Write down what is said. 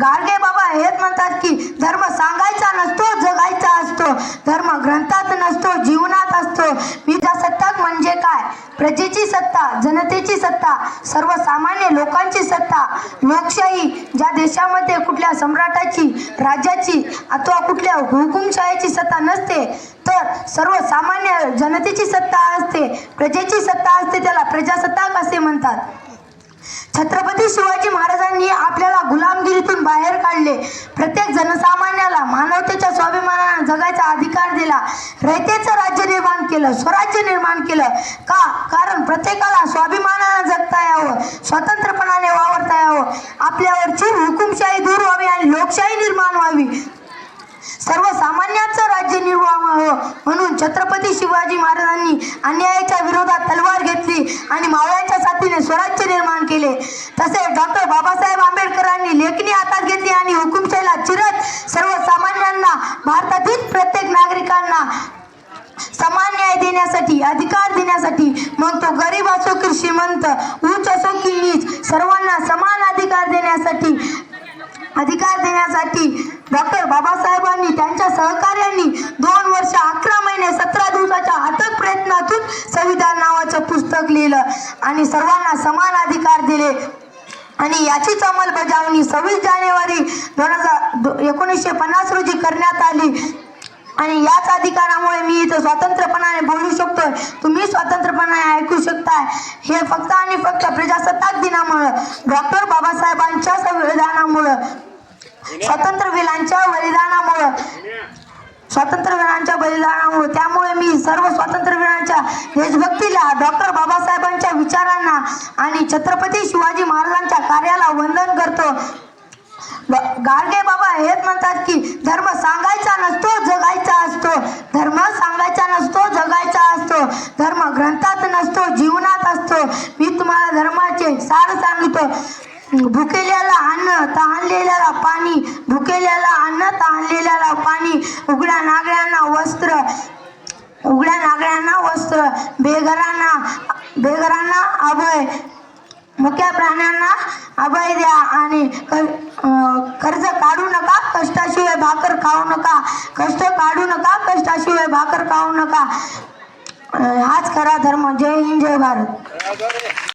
गाडगे बाबा हेच म्हणतात की धर्म सांगायचा नसतो जगायचा असतो. धर्म ग्रंथात नसतो जीवनात असतो. प्रजासत्ताक म्हणजे काय? प्रजेची सत्ता जनतेची सत्ता सर्वसामान्य लोकांची सत्ता. लोकशाही ज्या देशामध्ये कुठल्या सम्राटाची राज्याची अथवा कुठल्या हुकुमशाहीची सत्ता नसते तर सर्वसामान्य जनतेची सत्ता असते प्रजेची सत्ता असते त्याला प्रजासत्ताक असे म्हणतात. छत्रपती शिवाजी महाराजांनी आपल्याला गुलामगिरीतून बाहेर काढले. प्रत्येक जनसामान्याला मानवतेच्या स्वाभिमानाने जगायचा अधिकार दिला. रयतेचं राज्य निर्माण केलं स्वराज्य निर्माण केलं. का? कारण प्रत्येकाला स्वाभिमानाने जगता यावं स्वतंत्रपणाने वावरता यावं. आपल्यावरची हुकुमशाही दूर व्हावी आणि लोकशाही निर्माण व्हावी. सर्वसामान्यांचं राज्य निर्वाह व्हावं म्हणून छत्रपती शिवाजी महाराजांनी अन्यायाच्या विरोधात तलवार घेतली आणि मावळ्यांच्या साथीने स्वराज्य निर्माण केले. तसेच डॉक्टर प्रत्येक नागरिकांना समान न्याय देण्यासाठी अधिकार देण्यासाठी मग तो गरीब असो की श्रीमंत उच्च असो की नीच सर्वांना समान अधिकार देण्यासाठी अधिकार देण्यासाठी डॉक्टर बाबासाहेबांनी त्यांच्या सहकार्यांनी दोन वर्ष अकरा महिने सतरा दिवसाच्या अथक प्रयत्नातून संविधान नावाचं पुस्तक लिहिलं आणि सर्वांना समान अधिकार दिले. आणि याचीच अंमलबजावणी सव्वीस जानेवारी दोन हजार एकोणीसशे पन्नास रोजी करण्यात आली. आणि याच अधिकारामुळे मी इथं स्वतंत्रपणाने बोलू शकतोय. तुम्ही स्वतंत्रपणाने ऐकू शकताय. हे फक्त आणि फक्त प्रजासत्ताक दिनामुळं डॉक्टर बाबासाहेबांच्या संविधानामुळं स्वातंत्र्यवीरांच्या बलिदानामुळं स्वातंत्र्यवीरांच्या बलिदानामुळे त्यामुळे मी सर्व स्वातंत्र्यवीरांच्या देशभक्तीला डॉक्टर बाबासाहेबांच्या विचारांना आणि छत्रपती शिवाजी महाराजांच्या कार्याला वंदन करतो. गाडगे बाबा हेच म्हणतात की धर्म सांगायचा नसतो जगायचा असतो. धर्म सांगायचा नसतो जगायचा असतो. धर्म ग्रंथात नसतो जीवनात असतो. मी तुम्हाला धर्माचे सार सांगतो. भुकेल्याला अन्न तहानलेल्याला पाणी भुकेल्याला अन्न तहानलेल्याला पाणी उघड्या नागऱ्यांना वस्त्र उघड्या नागऱ्यांना वस्त्र बेघरांना बेघरांना अभय मुक्या प्राण्यांना अभय द्या आणि कर्ज काढू नका कष्टाशिवाय भाकर खाऊ नका. कष्ट काढू नका कष्टाशिवाय भाकर खाऊ नका. हाच खरा धर्म. जय हिंद जय भारत.